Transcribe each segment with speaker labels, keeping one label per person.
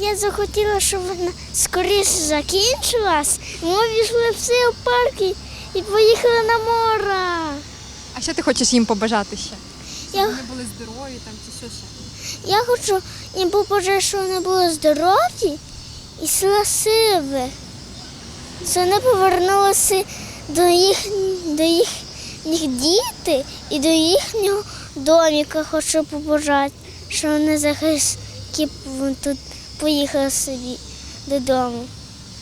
Speaker 1: Я захотіла, щоб вона скоріше закінчилась. Ми пішли всі в парк і, поїхали на море.
Speaker 2: А що ти хочеш їм побажати ще?
Speaker 1: Я,
Speaker 2: Вони були здорові там чи що ще?
Speaker 1: я хочу їм побажати, щоб вони були здорові і щасливі. Що вони повернулися до їх, до їхніх діти і до їхнього доміка хочу побажати, що вони захисники тут поїхали собі додому.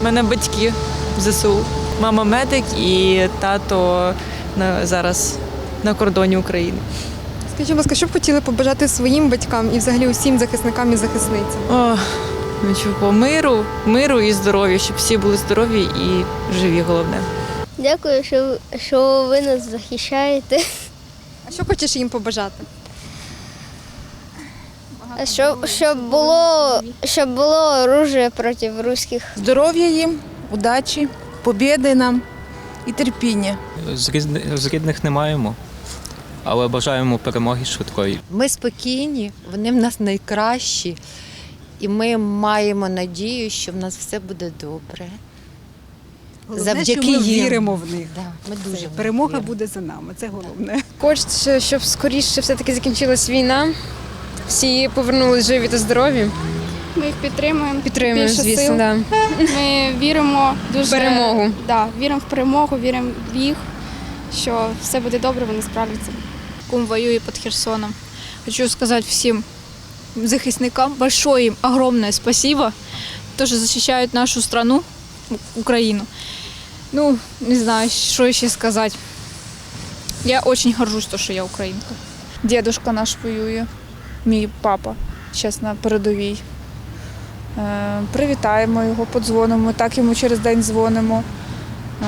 Speaker 3: У мене батьки в ЗСУ. Мама медик і тато на, зараз на кордоні України.
Speaker 2: Скажіть, будь ласка, що б хотіли побажати своїм батькам і взагалі усім захисникам і захисницям?
Speaker 3: О, ну чого, миру, миру і здоров'я, щоб всі були здорові і живі, головне.
Speaker 1: Дякую, що, що ви нас захищаєте.
Speaker 2: А що хочеш їм побажати?
Speaker 1: Щоб, щоб було щоб було оружие проти русських.
Speaker 4: Здоров'я їм, удачі, побєди нам і терпіння.
Speaker 5: З рідних не маємо, але бажаємо перемоги швидкої.
Speaker 6: Ми спокійні, вони в нас найкращі, і ми маємо надію, що в нас все буде добре.
Speaker 7: Головне,
Speaker 6: Завдяки
Speaker 7: що ми
Speaker 6: їм.
Speaker 7: віримо в них.
Speaker 6: Да, ми дуже в них
Speaker 7: Перемога
Speaker 6: віримо.
Speaker 7: буде за нами, це головне.
Speaker 2: Хочеться, щоб скоріше все-таки закінчилась війна, всі повернулись живі та здорові.
Speaker 8: Ми їх підтримуємо.
Speaker 2: Підтримуємо,
Speaker 8: Більше
Speaker 2: звісно,
Speaker 8: сил.
Speaker 2: да.
Speaker 8: Ми віримо дуже
Speaker 2: перемогу.
Speaker 8: Да, віримо в перемогу, віримо в їх, що все буде добре, вони справляться.
Speaker 9: кум воює під Херсоном. Хочу сказать всем захисникам большое им огромное спасибо, то, что защищают нашу страну, У- Украину. Ну, не знаю, что еще сказать. Я очень горжусь, что я українка.
Speaker 10: Дідушка наш воює, мій папа, зараз на передовій. Е, Привітаємо його, подзвонимо, так йому через день дзвонимо. Е,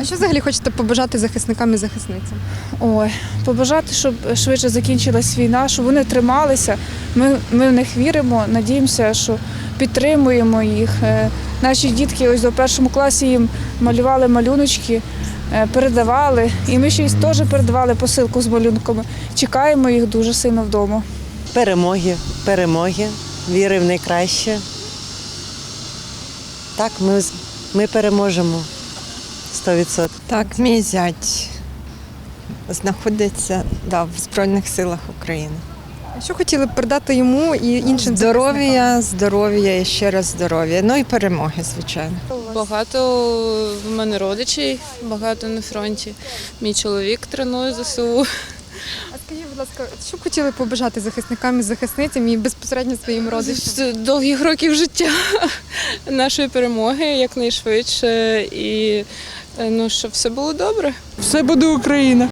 Speaker 2: А що взагалі хочете побажати захисникам і захисницям?
Speaker 10: Ой, побажати, щоб швидше закінчилась війна, щоб вони трималися. Ми, ми в них віримо, надіємося, що підтримуємо їх. Е, Наші дітки ось до першому класі їм малювали малюночки, передавали. І ми ще теж передавали посилку з малюнками. Чекаємо їх дуже сильно вдома.
Speaker 11: перемоги, перемоги, віри в найкраще. Так, ми, ми переможемо 100%.
Speaker 6: Так, мій зять знаходиться да, в Збройних силах України.
Speaker 2: Що хотіли б передати йому і іншим?
Speaker 6: Здоров'я, здоров'я і ще раз здоров'я. Ну і перемоги, звичайно.
Speaker 3: Багато в мене родичів, багато на фронті. Мій чоловік тренує ЗСУ.
Speaker 2: А скажіть, будь ласка, що б хотіли побажати захисникам і захисницям і безпосередньо своїм родичам?
Speaker 3: Довгих років життя, нашої перемоги якнайшвидше і ну, щоб все було добре.
Speaker 4: Все буде Україна.